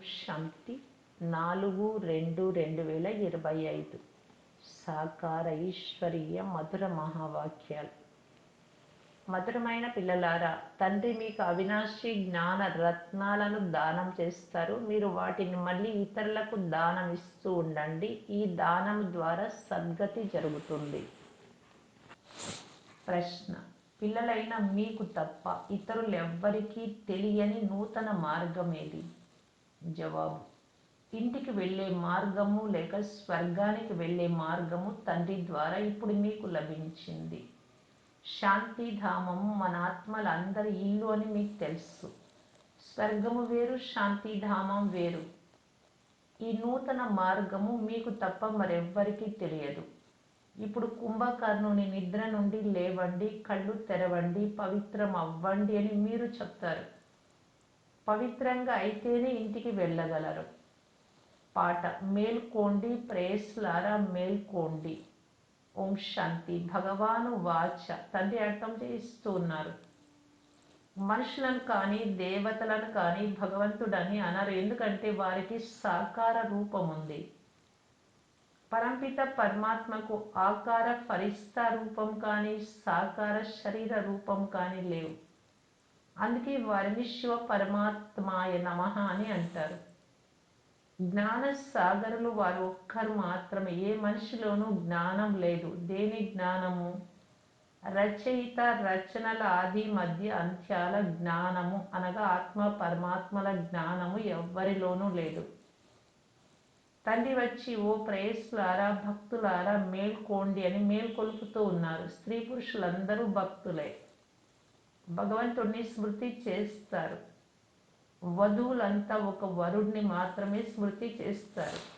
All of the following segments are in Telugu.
శాంతి నాలుగు రెండు రెండు వేల ఇరవై ఐదు. సాకార ఈశ్వరీయ మధుర మహావాక్యాలు. మధురమైన పిల్లలారా తండ్రి మీకు అవినాశి జ్ఞాన రత్నాలను దానం చేస్తారు. మీరు వాటిని మళ్ళీ ఇతరులకు దానం ఇస్తూ ఉండండి. ఈ దానం ద్వారా సద్గతి జరుగుతుంది. ప్రశ్న. పిల్లలైన మీకు తప్ప ఇతరులెవ్వరికీ తెలియని నూతన మార్గం ఏది? జవాబు. ఇంటికి వెళ్ళే మార్గము లేక స్వర్గానికి వెళ్ళే మార్గము తండ్రి ద్వారా ఇప్పుడు మీకు లభించింది. శాంతిధామము మన ఆత్మలందరి ఇల్లు అని మీకు తెలుసు. స్వర్గము వేరు శాంతిధామం వేరు. ఈ నూతన మార్గము మీకు తప్ప మరెవ్వరికీ తెలియదు. ఇప్పుడు కుంభకర్ణుని నిద్ర నుండి లేవండి కళ్ళు తెరవండి పవిత్రం అవ్వండి అని మీరు చెప్తారు. పవిత్రంగా అయితేనే ఇంటికి వెళ్ళగలరు. పాట మేల్కోండి ప్రేయస్లారా మేల్కోండి. ఓం శాంతి. భగవాను వాచ. తండ్రి అర్థం చేస్తూ ఉన్నారు. మనుషులను కానీ దేవతలను కానీ భగవంతుడని అన్నారు ఎందుకంటే వారికి సాకార రూపం ఉంది. పరంపిత పరమాత్మకు ఆకార ఫరిస్తా రూపం కానీ సాకార శరీర రూపం కానీ లేవు. అందుకే వారిని శివ పరమాత్మాయ నమ అని అంటారు. జ్ఞాన సాగరులు వారు ఒక్కరు మాత్రమే. ఏ మనిషిలోనూ జ్ఞానం లేదు. దేని జ్ఞానము? రచయిత రచనల ఆది మధ్య అంత్యాల జ్ఞానము అనగా ఆత్మ పరమాత్మల జ్ఞానము ఎవ్వరిలోనూ లేదు. తండ్రి వచ్చి ఓ ప్రేయస్లారా భక్తులారా మేల్కోండి అని మేల్కొలుపుతూ ఉన్నారు. స్త్రీ పురుషులందరూ భక్తులే. భగవంతుడిని స్మృతి చేస్తారు. వధువులంతా ఒక వరుడిని మాత్రమే స్మృతి చేస్తారు.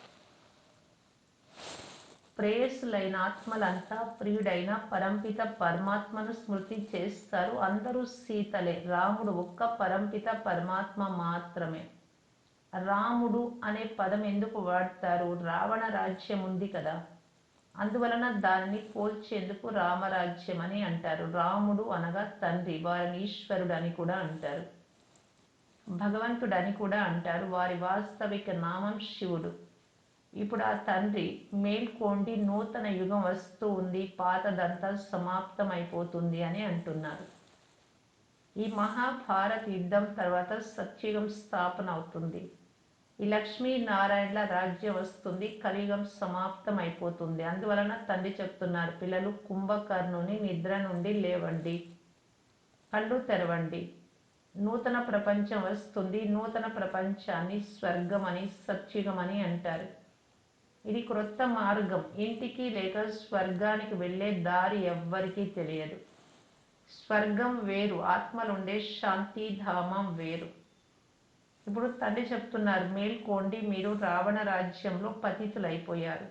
ప్రేయసులైన ఆత్మలంతా ప్రియుడైన పరంపిత పరమాత్మను స్మృతి చేస్తారు. అందరూ సీతలే రాముడు ఒక్క పరంపిత పరమాత్మ మాత్రమే. రాముడు అనే పదం ఎందుకు వాడతారు? రావణ రాజ్యం ఉంది కదా. అందువలన దానిని పోల్చేందుకు రామరాజ్యం అని అంటారు. రాముడు అనగా తండ్రి వారిని ఈశ్వరుడు అని కూడా అంటారు. భగవంతుడు అని కూడా అంటారు. వారి వాస్తవిక నామం శివుడు. ఇప్పుడు ఆ తండ్రి మేల్కోండి నూతన యుగం వస్తూ ఉంది పాతదంతా సమాప్తం అయిపోతుంది అని అంటున్నారు. ఈ మహాభారత యుద్ధం తర్వాత సత్యుగం స్థాపన అవుతుంది. ఈ లక్ష్మీ నారాయణల రాజ్యం వస్తుంది కలియుగం సమాప్తం అయిపోతుంది అందువలన తండ్రి చెప్తున్నారు పిల్లలు కుంభకర్ణుని నిద్ర నుండి లేవండి కళ్ళు తెరవండి. నూతన ప్రపంచం వస్తుంది నూతన ప్రపంచాన్ని స్వర్గమని సత్యుగమని సత్యుగం అని అంటారు. ఇది క్రొత్త మార్గం. ఇంటికి లేక స్వర్గానికి వెళ్ళే దారి ఎవ్వరికీ తెలియదు. స్వర్గం వేరు ఆత్మలుండే శాంతిధామం వేరు. ఇప్పుడు తండ్రి చెప్తున్నారు మేల్కోండి మీరు రావణ రాజ్యంలో పతితులైపోయారు.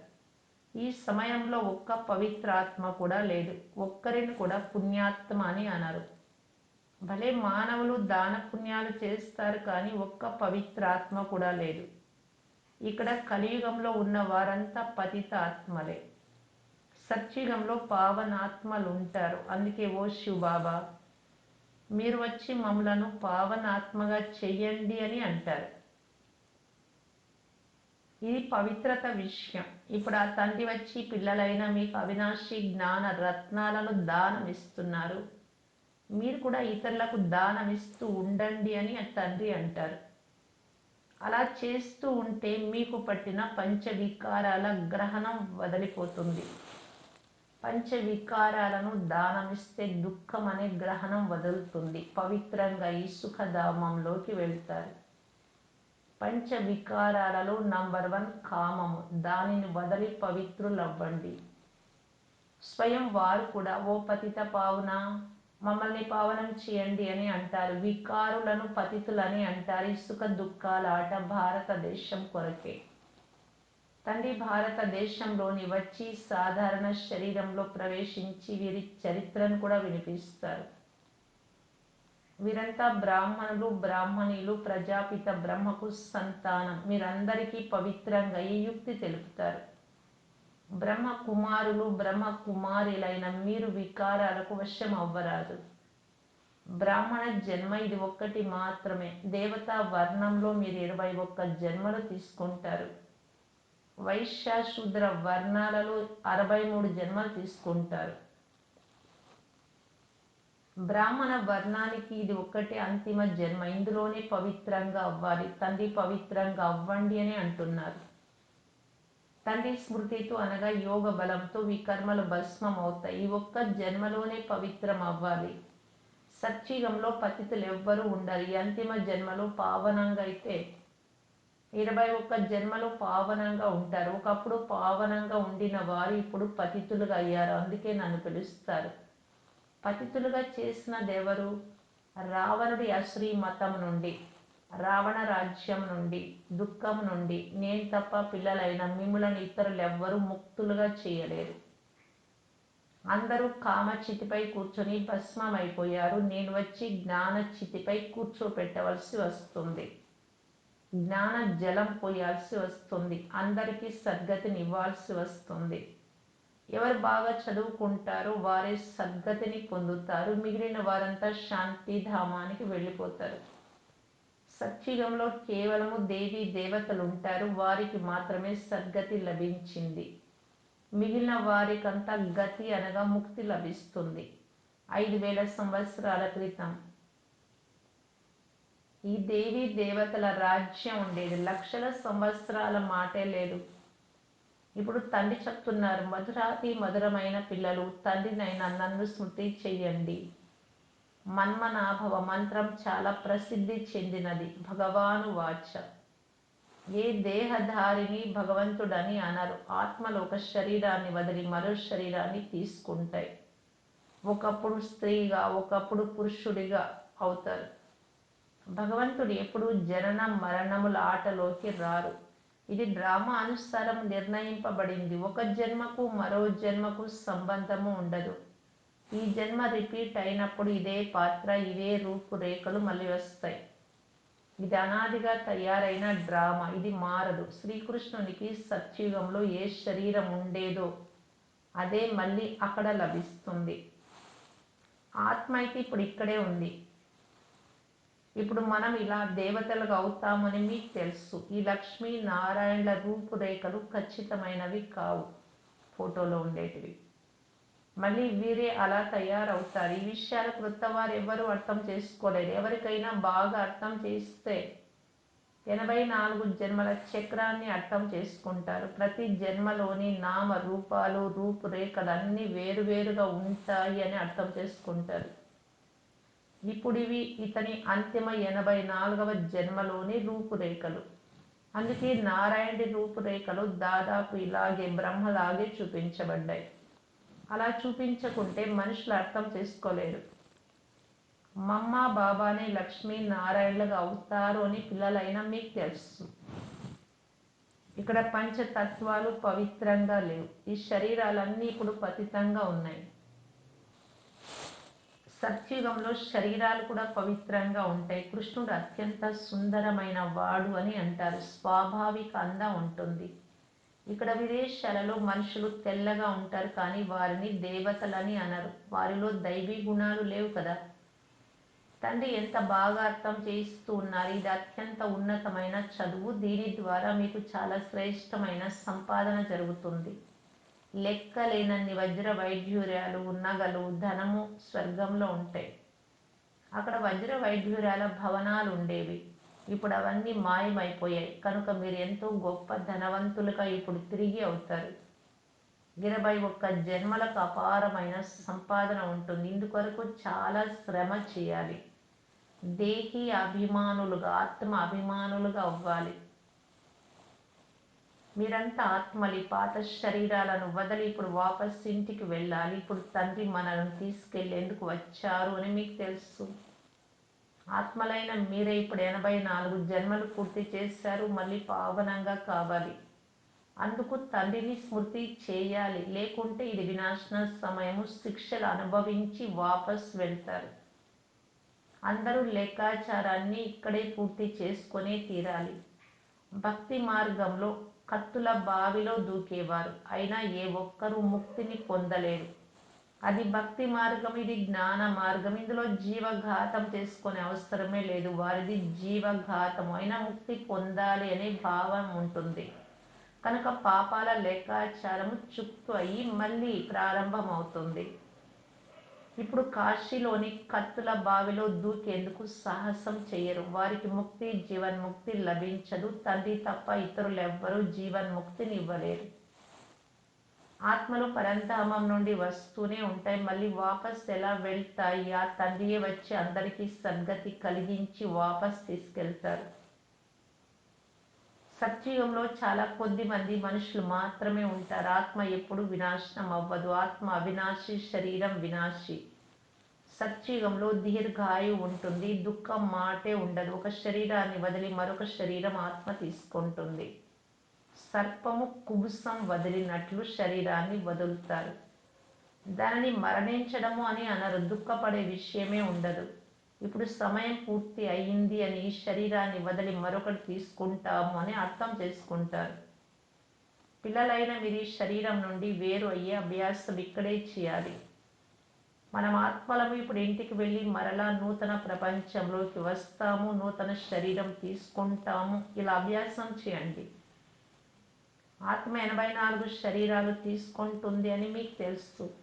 ఈ సమయంలో ఒక్క పవిత్రాత్మ కూడా లేదు. ఒక్కరిని కూడా పుణ్యాత్మ అని అనరు. భలే మానవులు దాన పుణ్యాలు చేస్తారు కానీ ఒక్క పవిత్రాత్మ కూడా లేదు. ఇక్కడ కలియుగంలో ఉన్న వారంతా పతిత ఆత్మలే సత్యుగంలో పావనాత్మలు ఉంటారు అందుకే ఓ శివబాబా మీరు వచ్చి మమ్మలను పావనాత్మగా చెయ్యండి అని అంటారు. ఇది పవిత్రత విషయం. ఇప్పుడు ఆ తండ్రి వచ్చి పిల్లలైన మీకు అవినాశి జ్ఞాన రత్నాలను దానం ఇస్తున్నారు. మీరు కూడా ఇతరులకు దానం ఇస్తూ ఉండండి అని ఆ తండ్రి అంటారు. అలా చేస్తూ ఉంటే మీకు పట్టిన పంచవికారాల గ్రహణం వదిలిపోతుంది. పంచవికారాలను దానమిస్తే దుఃఖం అనే గ్రహణం వదులుతుంది. పవిత్రంగా ఈ సుఖధామంలోకి వెళ్తారు. పంచవికారాలలో నంబర్ వన్ కామము. దానిని వదలి పవిత్రులవ్వండి. స్వయం వారు కూడా ఓ పతిత పావున మమ్మల్ని పావనం చేయండి అని అంటారు. వికారులను పతితులని అంటారు. ఇసుక దుఃఖాల ఆట భారతదేశం కొరకే. తండ్రి భారతదేశంలోని వచ్చి సాధారణ శరీరంలో ప్రవేశించి వీరి చరిత్రను కూడా వినిపిస్తారు. వీరంతా బ్రాహ్మణులు బ్రాహ్మణులు ప్రజాపిత బ్రహ్మకు సంతానం. మీరందరికీ పవిత్రంగా ఈ యుక్తి తెలుపుతారు. బ్రహ్మ కుమారులు బ్రహ్మ కుమారులైన మీరు వికారాలకు వశం అవ్వరాదు. బ్రాహ్మణ జన్మ ఇది ఒక్కటి మాత్రమే. దేవతా వర్ణంలో మీరు ఇరవై ఒక్క జన్మలు తీసుకుంటారు. వైశ్యశూద్ర వర్ణాలలో అరవై మూడు జన్మలు తీసుకుంటారు. బ్రాహ్మణ వర్ణానికి ఇది ఒక్కటే అంతిమ జన్మ. ఇందులోనే పవిత్రంగా అవ్వాలి. తండ్రి పవిత్రంగా అవ్వండి అని అంటున్నారు. తండ్రి స్మృతితో అనగా యోగ బలంతో ఈ కర్మలు భస్మం అవుతాయి ఈ ఒక్క జన్మలోనే పవిత్రం అవ్వాలి. సత్యుగంలో పతితులు ఎవ్వరూ ఉండరు. ఈ అంతిమ జన్మలో పావనంగా అయితే ఇరవై ఒక్క జన్మలు పావనంగా ఉంటారు. ఒకప్పుడు పావనంగా ఉండిన వారు ఇప్పుడు పతితులుగా అయ్యారు. అందుకే నన్ను పిలుస్తారు. పతితులుగా చేసినదెవరు? రావణుడి అశ్రీ మతం నుండి రావణ రాజ్యం నుండి దుఃఖం నుండి. నేను తప్ప పిల్లలైన మిమ్ములను ఇతరులెవ్వరూ ముక్తులుగా చేయలేరు. అందరూ కామచితిపై కూర్చొని భస్మమైపోయారు. నేను వచ్చి జ్ఞానచితిపై కూర్చోపెట్టవలసి వస్తుంది. జ్ఞాన జలం పోయాల్సి వస్తుంది. అందరికీ సద్గతిని ఇవ్వాల్సి వస్తుంది. ఎవరు బాగా చదువుకుంటారో వారే సద్గతిని పొందుతారు. మిగిలిన వారంతా శాంతి ధామానికి వెళ్ళిపోతారు. సత్యుగంలో కేవలము దేవి దేవతలు ఉంటారు వారికి మాత్రమే సద్గతి లభించింది. మిగిలిన వారికంతా గతి అనగా ముక్తి లభిస్తుంది. ఐదు వేల సంవత్సరాల క్రితం ఈ దేవి దేవతల రాజ్యం ఉండేది. లక్షల సంవత్సరాల మాటే లేదు. ఇప్పుడు తండ్రి చెప్తున్నారు మధురాతి మధురమైన పిల్లలు తండ్రినైనా నన్ను స్మృతి చెయ్యండి. మన్మనాభవ మంత్రం చాలా ప్రసిద్ధి చెందినది. భగవాను వాచ. ఏ దేహధారిని భగవంతుడని అనరు. ఆత్మలు ఒక శరీరాన్ని వదిలి మరో శరీరాన్ని తీసుకుంటాయి. ఒకప్పుడు స్త్రీగా ఒకప్పుడు పురుషుడిగా అవుతారు. భగవంతుడు ఎప్పుడు జనన మరణముల ఆటలోకి రారు. ఇది డ్రామా అనుసారం నిర్ణయింపబడింది. ఒక జన్మకు మరో జన్మకు సంబంధము ఉండదు. ఈ జన్మ రిపీట్ అయినప్పుడు ఇదే పాత్ర ఇవే రూపురేఖలు మళ్ళీ వస్తాయి. ఇది అనాదిగా తయారైన డ్రామా. ఇది మారదు. శ్రీకృష్ణునికి సత్యుగంలో ఏ శరీరం ఉండేదో అదే మళ్ళీ అక్కడ లభిస్తుంది. ఆత్మ అయితే ఇప్పుడు ఇక్కడే ఉంది. ఇప్పుడు మనం ఇలా దేవతలుగా అవుతామని మీకు తెలుసు. ఈ లక్ష్మీ నారాయణల రూపురేఖలు ఖచ్చితమైనవి కావు. ఫోటోలో ఉండేటివి. మళ్ళీ వీరే అలా తయారవుతారు. ఈ విషయాలు క్రొత్త వారు ఎవరు అర్థం చేసుకోలేరు ఎవరికైనా బాగా అర్థం చేస్తే ఎనభై నాలుగు జన్మల చక్రాన్ని అర్థం చేసుకుంటారు. ప్రతి జన్మలోని నామ రూపాలు రూపురేఖలు అన్నీ వేరువేరుగా ఉంటాయి అని అర్థం చేసుకుంటారు. ఇప్పుడివి ఇతని అంతిమ ఎనభై నాలుగవ జన్మలోని రూపురేఖలు. అందుకే నారాయణుడి రూపురేఖలు దాదాపు ఇలాగే బ్రహ్మలాగే చూపించబడ్డాయి. అలా చూపించకుంటే మనుషులు అర్థం చేసుకోలేరు. మమ్మ బాబానే లక్ష్మీ నారాయణలుగా అవుతారు అని పిల్లలైనా మీకు తెలుసు. ఇక్కడ పంచతత్వాలు పవిత్రంగా లేవు. ఈ శరీరాలన్నీ ఇప్పుడు పతితంగా ఉన్నాయి. సత్యుగంలో శరీరాలు కూడా పవిత్రంగా ఉంటాయి. కృష్ణుడు అత్యంత సుందరమైన వాడు అని అంటారు. స్వాభావిక అందం ఉంటుంది. ఇక్కడ విదేశాలలో మనుషులు తెల్లగా ఉంటారు కానీ వారిని దేవతలని అనరు. వారిలో దైవీ గుణాలు లేవు కదా. తండ్రి ఎంత బాగా అర్థం చేస్తూ ఉన్నారు. ఇది అత్యంత ఉన్నతమైన చదువు. దీని ద్వారా మీకు చాలా శ్రేష్టమైన సంపాదన జరుగుతుంది. లెక్కలేనన్ని వజ్ర వైఢ్యూర్యాలు నగలు ధనము స్వర్గంలో ఉంటాయి అక్కడ వజ్ర వైఢ్యూర్యాల భవనాలు ఉండేవి ఇప్పుడు అవన్నీ మాయమైపోయాయి. కనుక మీరు ఎంతో గొప్ప ధనవంతులుగా ఇప్పుడు తిరిగి అవుతారు. ఇరవై ఒక్క జన్మలకు అపారమైన సంపాదన ఉంటుంది. ఇందుకొరకు చాలా శ్రమ చేయాలి. దేహి అభిమానులుగా ఆత్మ అభిమానులుగా అవ్వాలి. మీరంతా ఆత్మలి పాత శరీరాలను వదిలి ఇప్పుడు వాపస్ ఇంటికి వెళ్ళాలి. ఇప్పుడు తండ్రి మనల్ని తీసుకెళ్ళేందుకు వచ్చారు అని మీకు తెలుసు. ఆత్మలైన మీరే ఇప్పుడు ఎనభై నాలుగు జన్మలు పూర్తి చేశారు. మళ్ళీ పావనంగా కావాలి. అందుకు తండ్రిని స్మృతి చేయాలి. లేకుంటే ఇది వినాశన సమయము. శిక్షలు అనుభవించి వాపస్ వెళ్తారు. అందరూ లెక్కాచారాన్ని ఇక్కడే పూర్తి చేసుకునే తీరాలి. భక్తి మార్గంలో కత్తుల బావిలో దూకేవారు. అయినా ఏ ఒక్కరూ ముక్తిని పొందలేరు. అది భక్తి మార్గం ఇది జ్ఞాన మార్గం. ఇందులో జీవఘాతం చేసుకునే అవసరమే లేదు. వారిది జీవఘాతం. అయినా ముక్తి పొందాలి అనే భావం ఉంటుంది. కనుక పాపాల లెక్కాచారము చుక్కు అయ్యి మళ్ళీ ప్రారంభమవుతుంది. ఇప్పుడు కాశీలోని కత్తుల బావిలో దూకేందుకు సాహసం చేయరు. వారికి ముక్తి జీవన్ముక్తి లభించదు. తండ్రి తప్ప ఇతరులెవ్వరూ జీవన్ముక్తిని ఇవ్వలేరు. ఆత్మలు పరంధామం నుండి వస్తూనే ఉంటాయి. మళ్ళీ వాపస్ ఎలా వెళ్తాయి? ఆ తండ్రియే వచ్చి అందరికీ సద్గతి కలిగించి వాపస్ తీసుకెళ్తారు. సత్యుగంలో చాలా కొద్ది మంది మనుషులు మాత్రమే ఉంటారు. ఆత్మ ఎప్పుడు వినాశనం అవ్వదు. ఆత్మ అవినాశి శరీరం వినాశి. సత్యుగంలో దీర్ఘాయు ఉంటుంది. దుఃఖం మాటే ఉండదు. ఒక శరీరాన్ని వదిలి మరొక శరీరం ఆత్మ తీసుకుంటుంది. సర్పము కుబుసం వదిలినట్లు శరీరాన్ని వదులుతారు. దానిని మరణించడము అని అనరు. దుఃఖపడే విషయమే ఉండదు. ఇప్పుడు సమయం పూర్తి అయింది అని ఈ శరీరాన్ని వదిలి మరొకటి తీసుకుంటాము అని అర్థం చేసుకుంటారు. పిల్లలైన మీరు ఈ శరీరం నుండి వేరు అయ్యే అభ్యాసం ఇక్కడే చేయాలి. మనం ఆత్మలము ఇప్పుడు ఇంటికి వెళ్ళి మరలా నూతన ప్రపంచంలోకి వస్తాము నూతన శరీరం తీసుకుంటాము. ఇలా అభ్యాసం చేయండి. ఆత్మ ఎనభై నాలుగు శరీరాలు తీసుకుంటుంది అని మీకు తెలుసు.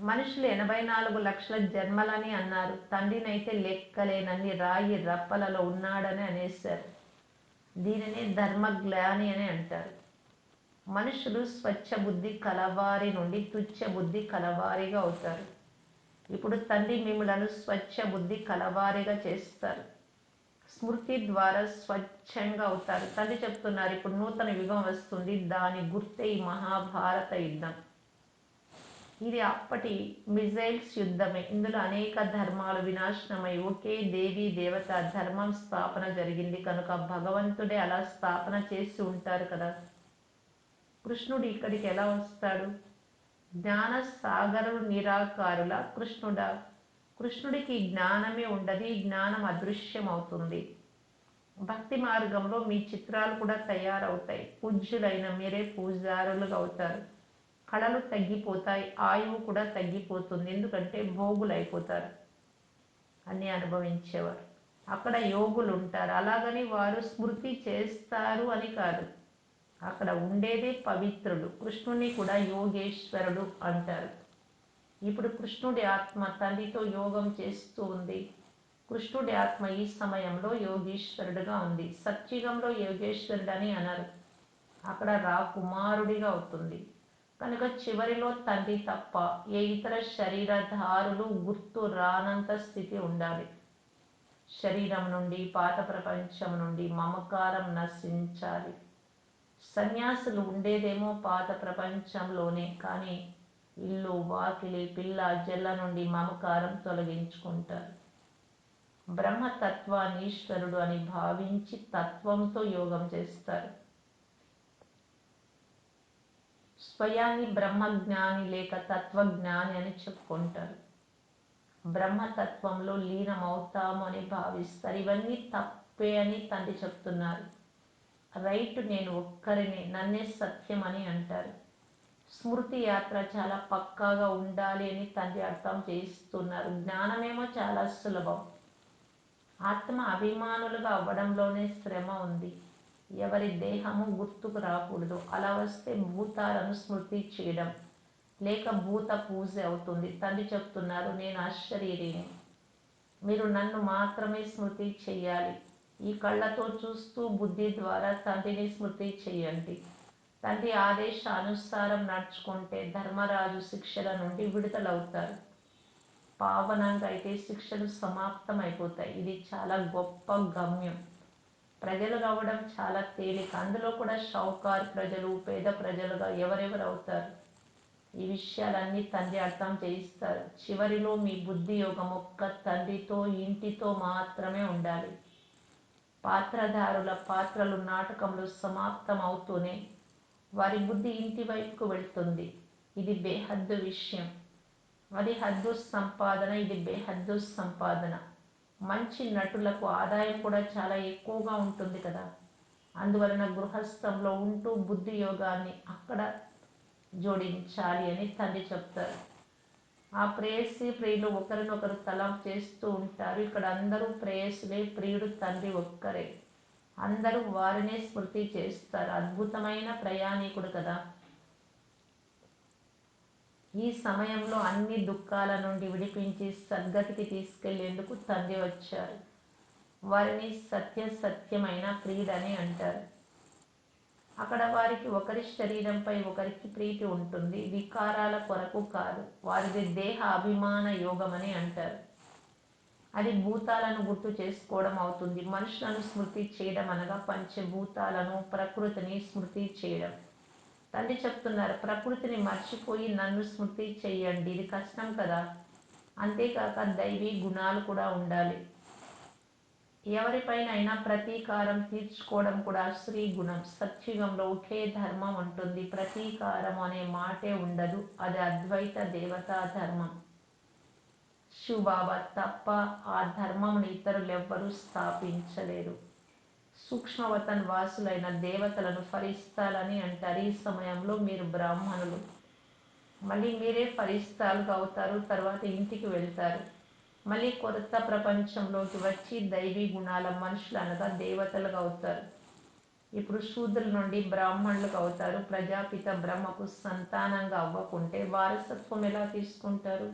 మనుషులు ఎనభై నాలుగు లక్షల జన్మలని అన్నారు. తండ్రినైతే లెక్కలేనన్ని రాయి రప్పలలో ఉన్నాడని అనేశారు. దీనినే ధర్మజ్ఞాని అని అంటారు. మనుషులు స్వచ్ఛ బుద్ధి కలవారి నుండి తుచ్చ బుద్ధి కలవారిగా అవుతారు. ఇప్పుడు తండ్రి మిమ్మలను స్వచ్ఛ బుద్ధి కలవారిగా చేస్తారు. స్మృతి ద్వారా స్వచ్ఛంగా అవుతారు. తండ్రి చెప్తున్నారు ఇప్పుడు నూతన యుగం వస్తుంది. దాని గుర్తే ఈ మహాభారత యుద్ధం. ఇది అప్పటి మిజైల్స్ యుద్ధమే. ఇందులో అనేక ధర్మాలు వినాశనమై ఒకే దేవీ దేవత ధర్మం స్థాపన జరిగింది. కనుక భగవంతుడే అలా స్థాపన చేసి ఉంటారు కదా. కృష్ణుడు ఇక్కడికి ఎలా వస్తాడు? జ్ఞాన సాగరు నిరాకారుల కృష్ణుడా. కృష్ణుడికి జ్ఞానమే ఉండదు. ఈ జ్ఞానం అదృశ్యం అవుతుంది భక్తి మార్గంలో మీ చిత్రాలు కూడా తయారవుతాయి. పూజ్యులైన మీరే పూజారులుగా అవుతారు. కళలు తగ్గిపోతాయి ఆయువు కూడా తగ్గిపోతుంది. ఎందుకంటే భోగులు అయిపోతారు అన్నీ అనుభవించేవారు. అక్కడ యోగులు ఉంటారు అలాగని వారు స్మృతి చేస్తారు అని కాదు. అక్కడ ఉండేదే పవిత్రుడు. కృష్ణుని కూడా యోగేశ్వరుడు అంటారు. ఇప్పుడు కృష్ణుడి ఆత్మ తల్లితో యోగం చేస్తూ ఉంది. కృష్ణుడి ఆత్మ ఈ సమయంలో యోగేశ్వరుడుగా ఉంది. సత్యుగంలో యోగేశ్వరుడు అని అన్నారు అక్కడ రాకుమారుడిగా అవుతుంది. కనుక చివరిలో తండ్రి తప్ప ఏ ఇతర శరీరధారులు గుర్తు రానంత స్థితి ఉండాలి. శరీరం నుండి పాత ప్రపంచం నుండి మమకారం నశించాలి. సన్యాసులు ఉండేదేమో పాత ప్రపంచంలోనే కానీ ఇల్లు వాకిలి పిల్ల జల్ల నుండి మమకారం తొలగించుకుంటారు. బ్రహ్మతత్వాన్ని ఈశ్వరుడు అని భావించి తత్వంతో యోగం చేస్తారు. స్వయాన్ని బ్రహ్మజ్ఞాని లేక తత్వజ్ఞాని అని చెప్పుకుంటారు. బ్రహ్మతత్వంలో లీనమవుతాము అని భావిస్తారు. ఇవన్నీ తప్పే అని తండ్రి చెప్తున్నారు. రైట్ నేను ఒక్కరిని నన్నే సత్యం అని అంటారు. స్మృతి యాత్ర చాలా పక్కాగా ఉండాలి అని తండ్రి అర్థం చేస్తున్నారు. జ్ఞానమేమో చాలా సులభం. ఆత్మ అభిమానులుగా అవ్వడంలోనే శ్రమ ఉంది. ఎవరి దేహము గుర్తుకు రాకూడదు. అలా వస్తే భూతాలను స్మృతి చేయడం. లేక భూత పూజ అవుతుంది. తండ్రి చెప్తున్నారు నేను అశరీరిని మీరు నన్ను మాత్రమే స్మృతి చేయాలి. ఈ కళ్ళతో చూస్తూ బుద్ధి ద్వారా తండ్రిని స్మృతి చేయండి. తండ్రి ఆదేశానుసారం నడుచుకుంటే ధర్మరాజు శిక్షల నుండి విడుదలవుతారు. పావనంగా అయితే శిక్షలు సమాప్తం అయిపోతాయి ఇది చాలా గొప్ప గమ్యం. ప్రజలు కావడం చాలా తేలిక. అందులో కూడా షౌకార్ ప్రజలు పేద ప్రజలుగా ఎవరెవరు అవుతారు? ఈ విషయాలన్నీ తండ్రి అర్థం చేయిస్తారు. చివరిలో మీ బుద్ధి యోగం ఒక్క తండ్రితో ఇంటితో మాత్రమే ఉండాలి. పాత్రధారుల పాత్రలు నాటకంలో సమాప్తం అవుతూనే వారి బుద్ధి ఇంటి వైపుకు వెళ్తుంది. ఇది బేహద్దు విషయం. అది హద్దు సంపాదన ఇది బేహద్దు సంపాదన. మంచి నటులకు ఆదాయం కూడా చాలా ఎక్కువగా ఉంటుంది కదా. అందువలన గృహస్థంలో ఉంటూ బుద్ధి యోగాన్ని అక్కడ జోడించాలి అని తండ్రి చెప్తారు. ఆ ప్రేయసి ప్రియులు ఒకరినొకరు తలం చేస్తూ ఉంటారు. ఇక్కడ అందరూ ప్రేయసులే ప్రియుడు తండ్రి ఒక్కరే. అందరూ వారినే స్మృతి చేస్తారు. అద్భుతమైన ప్రయాణికుడు కదా. ఈ సమయంలో అన్ని దుఃఖాల నుండి విడిపించి సద్గతికి తీసుకెళ్ళేందుకు తండ్రి వచ్చారు. వారిని సత్య సత్యమైన ప్రియుడని అంటారు. అక్కడ వారికి ఒకరి శరీరంపై ఒకరికి ప్రీతి ఉంటుంది వికారాల కొరకు కాదు. వారిది దేహ అభిమాన యోగమని అంటారు. అది భూతాలను గుర్తు చేసుకోవడం అవుతుంది. మనుషులను స్మృతి చేయడం అనగా పంచభూతాలను ప్రకృతిని స్మృతి చేయడం. తల్లి చెప్తున్నారు ప్రకృతిని మర్చిపోయి నన్ను స్మృతి చెయ్యండి ఇది కష్టం కదా. అంతేకాక దైవీ గుణాలు కూడా ఉండాలి. ఎవరిపైనైనా ప్రతీకారం తీర్చుకోవడం కూడా శ్రీ గుణం. సత్యుగంలో ఒకే ధర్మం ఉంటుంది. ప్రతీకారం అనే మాటే ఉండదు. అది అద్వైత దేవతా ధర్మం. శివబాబా తప్ప ఆ ధర్మంని ఇతరులెవ్వరూ స్థాపించలేరు. సూక్ష్మవతన్ వాసులైన దేవతలను ఫరిస్తాలని అంటారు. ఈ సమయంలో మీరు బ్రాహ్మణులు. మళ్ళీ మీరే ఫరిస్తాలుగా అవుతారు తర్వాత ఇంటికి వెళ్తారు. మళ్ళీ కొత్త ప్రపంచంలోకి వచ్చి దైవీ గుణాల మనుషులు అనగా దేవతలుగా అవుతారు. ఇప్పుడు శూద్రుల నుండి బ్రాహ్మణులకు అవుతారు. ప్రజాపిత బ్రహ్మకు సంతానంగా అవ్వకుంటే వారసత్వం ఎలా తీసుకుంటారు?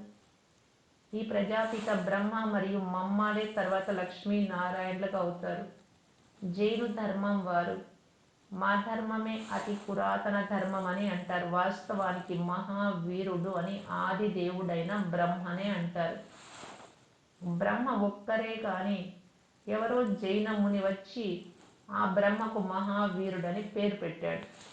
ఈ ప్రజాపిత బ్రహ్మ మరియు మమ్మాలే తర్వాత లక్ష్మీ నారాయణులుగా అవుతారు. జైను ధర్మం వారు. మా ధర్మమే అతి పురాతన ధర్మం అని అంటారు. వాస్తవానికి మహావీరుడు అని ఆది దేవుడైన బ్రహ్మనే అంటారు. బ్రహ్మ ఒక్కరే కానీ ఎవరో జైన ముని వచ్చి ఆ బ్రహ్మకు మహావీరుడని పేరు పెట్టాడు.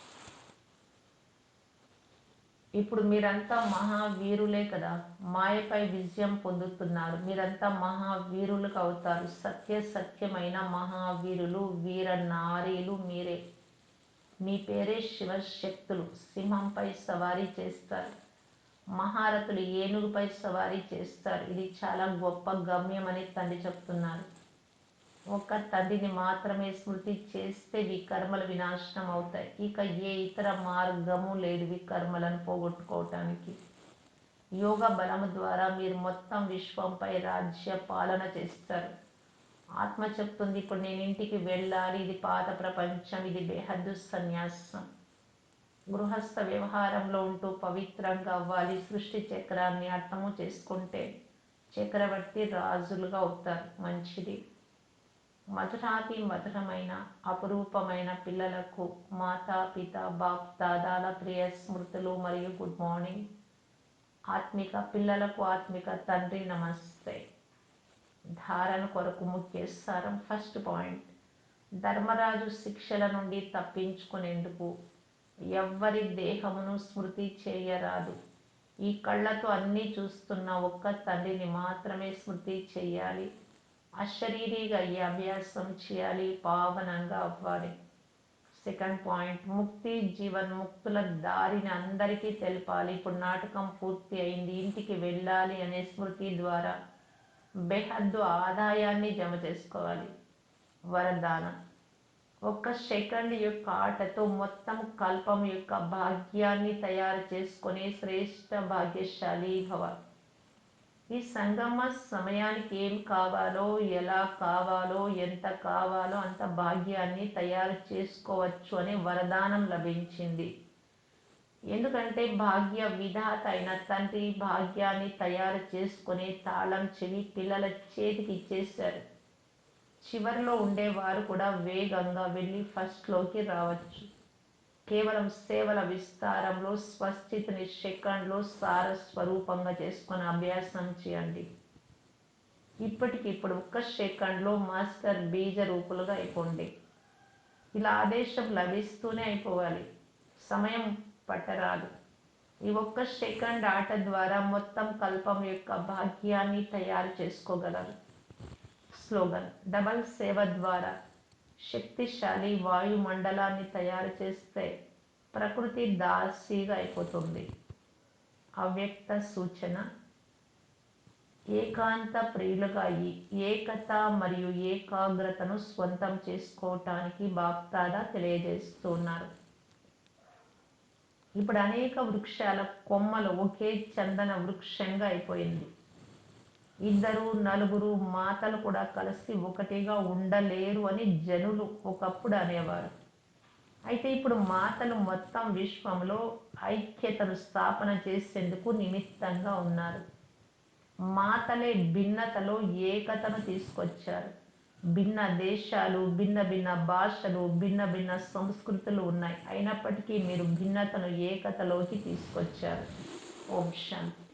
ఇప్పుడు మీరంతా మహావీరులే కదా. మాయపై విజయం పొందుతున్నారు. మీరంతా మహావీరులుగా అవుతారు. సత్య సత్యమైన మహావీరులు వీర నారీలు మీరే. మీ పేరే శివశక్తులు. సింహంపై సవారీ చేస్తారు. మహారథులు ఏనుగుపై సవారీ చేస్తారు. ఇది చాలా గొప్ప గమ్యం అని తండ్రి చెప్తున్నారు. ఒక్క తండ్రిని మాత్రమే స్మృతి చేస్తే వికర్మల వినాశనం అవుతాయి. ఇక ఏ ఇతర మార్గము లేదు వికర్మలను పోగొట్టుకోవటానికి. యోగ బలము ద్వారా మీరు మొత్తం విశ్వంపై రాజ్య పాలన చేస్తారు. ఆత్మ చెప్తుంది ఇప్పుడు నేను ఇంటికి వెళ్ళాలి ఇది పాత ప్రపంచం ఇది బేహద్దు సన్యాసం. గృహస్థ వ్యవహారంలో ఉంటూ పవిత్రంగా అవ్వాలి సృష్టి చక్రాన్ని అర్థము చేసుకుంటే చక్రవర్తి రాజులుగా అవుతారు మంచిది. మధురాతి మధురమైన అపురూపమైన పిల్లలకు మాతా పిత బాప్ దాదాల ప్రియ స్మృతులు మరియు గుడ్ మార్నింగ్. ఆత్మిక పిల్లలకు ఆత్మిక తండ్రి నమస్తే. ధారణ కొరకు ముఖ్య సారం ఫస్ట్ పాయింట్ ధర్మరాజు శిక్షల నుండి తప్పించుకునేందుకు ఎవ్వరి దేహమును స్మృతి చేయరాదు. ఈ కళ్ళతో అన్నీ చూస్తున్న ఒక్క తండ్రిని మాత్రమే స్మృతి చేయాలి. అశరీరిగా ఈ అభ్యాసం చేయాలి పావనంగా అవ్వాలి. సెకండ్ పాయింట్ ముక్తి జీవన్ ముక్తుల దారిని అందరికీ తెలపాలి. ఇప్పుడు నాటకం పూర్తి అయింది ఇంటికి వెళ్ళాలి అనే స్మృతి ద్వారా బెహద్దు ఆదాయాన్ని జమ చేసుకోవాలి. వరదానం. ఒక్క సెకండ్ యొక్క ఆటతో మొత్తం కల్పం యొక్క భాగ్యాన్ని తయారు చేసుకునే శ్రేష్ట భాగ్యశాలి భవ ఈ సంగమ సమయానికి ఏం కావాలో ఎలా కావాలో ఎంత కావాలో అంత భాగ్యాన్ని తయారు చేసుకోవచ్చు అనే వరదానం లభించింది. ఎందుకంటే భాగ్య విధాత అయిన తండ్రి భాగ్యాన్ని తయారు చేసుకునే తాళం చెవి పిల్లల చేతికి ఇచ్చేశారు. చివరిలో ఉండేవారు కూడా వేగంగా వెళ్ళి ఫస్ట్లోకి రావచ్చు. కేవలం సేవల విస్తారంలో స్వస్థితిని సెకండ్లో సారస్వరూపంగా చేసుకుని అభ్యాసం చేయండి. ఇప్పటికిప్పుడు ఒక్క సెకండ్లో మాస్టర్ బీజ రూపులుగా అయిపోండి. ఇలా ఆదేశం లభిస్తూనే అయిపోవాలి. సమయం పట్టరాదు. ఈ ఒక్క సెకండ్ ఆట ద్వారా మొత్తం కల్పం యొక్క భాగ్యాన్ని తయారు చేసుకోగలరు. స్లోగన్ డబల్ సేవ ద్వారా. శక్తిశాలి వాయుమండలాన్ని తయారు చేస్తే ప్రకృతి దాసీగా అయిపోతుంది. అవ్యక్త సూచన. ఏకాంత ప్రియులుగా అయ్యి ఏకత మరియు ఏకాగ్రతను స్వంతం చేసుకోవటానికి బాప్తాదా తెలియజేస్తున్నారు. ఇప్పుడు అనేక వృక్షాల కొమ్మలు ఒకే చందన వృక్షంగా అయిపోయింది. ఇద్దరు నలుగురు మాతలు కూడా కలిసి ఒకటిగా ఉండలేరు అని జనులు ఒకప్పుడు అనేవారు. అయితే ఇప్పుడు మాతలు మొత్తం విశ్వంలో ఐక్యతను స్థాపన చేసేందుకు నిమిత్తంగా ఉన్నారు. మాతలే భిన్నతలో ఏకతను తీసుకొచ్చారు. భిన్న దేశాలు భిన్న భిన్న భాషలు భిన్న భిన్న సంస్కృతులు ఉన్నాయి. అయినప్పటికీ మీరు భిన్నతను ఏకతలోకి తీసుకొచ్చారు. ఓం శాంతి.